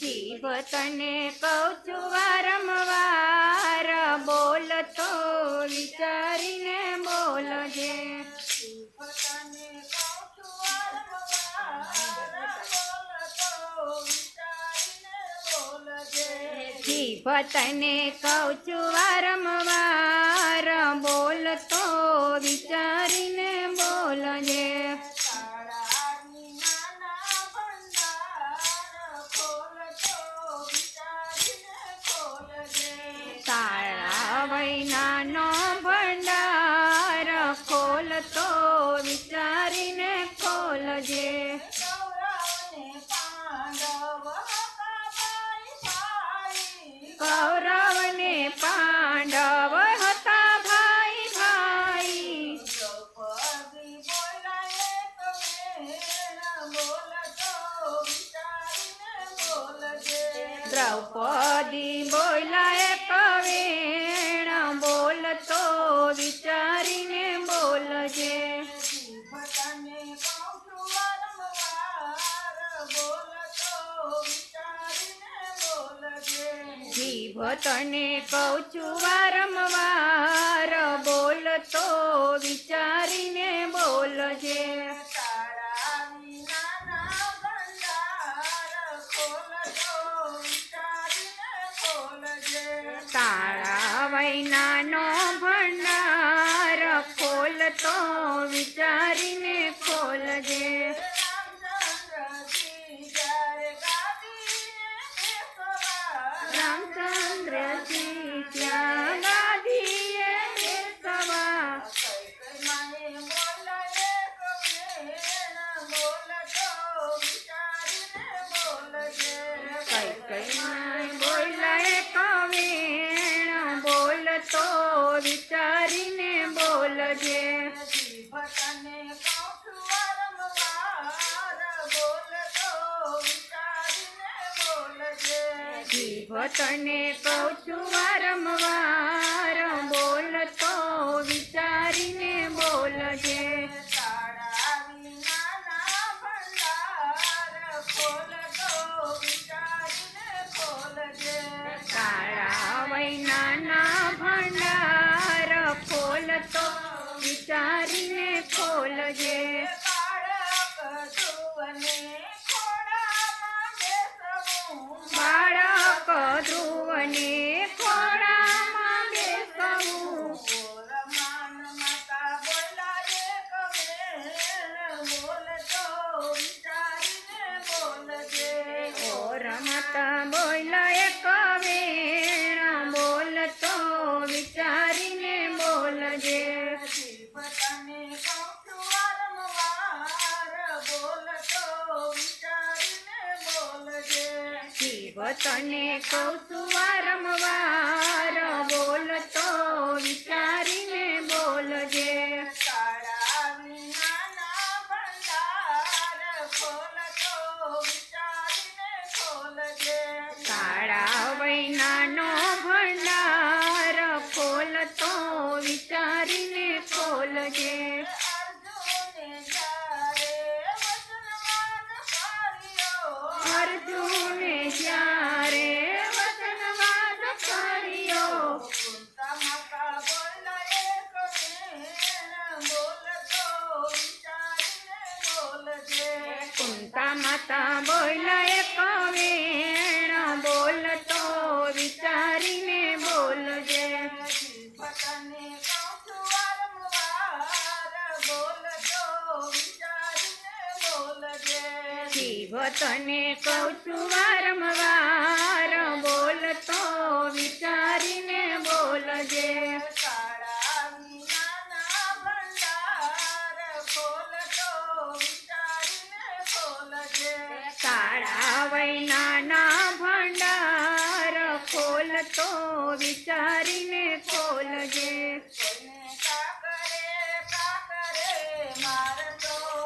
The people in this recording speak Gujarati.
જીભ તને કહું છું વારંવાર. વારંવાર, બોલતો વિચારીને બોલજે. જીભ તને કહું છું વારંવાર બોલતો વિચારીને બોલજે. ખોલજે કૌરવ ને પાંડવ હતા ભાઈ ભાઈ. દ્રૌપદી જીભ તને કહું છું વારંવાર બોલજે ભંડાર ખોલતો વિચારીને ખોલજે. તાળા વૈનાનો ભંડાર ખોલતો વિચારીને ખોલજે વિચારીને બોલજે. ભટને તને કહું છું વારંવાર બોલતો વિચારીને બોલજે. ખોલજે બાળક ધ્રુવને તને કહું છું વારંવાર બોલતો વિચારીને બોલજે. કાળા ભંડાર વૈનાનો ભંડાર ખોલતો વિચારીને ખોલજે કુંતા માતા બોલાય કવેણ બોલતો વિચારીને બોલજે. જીવ તને કહું છું વારંવાર બોલતો વિચારીને બોલજે તો વિચારીને ખોલજે. કાકરે કાકરે માર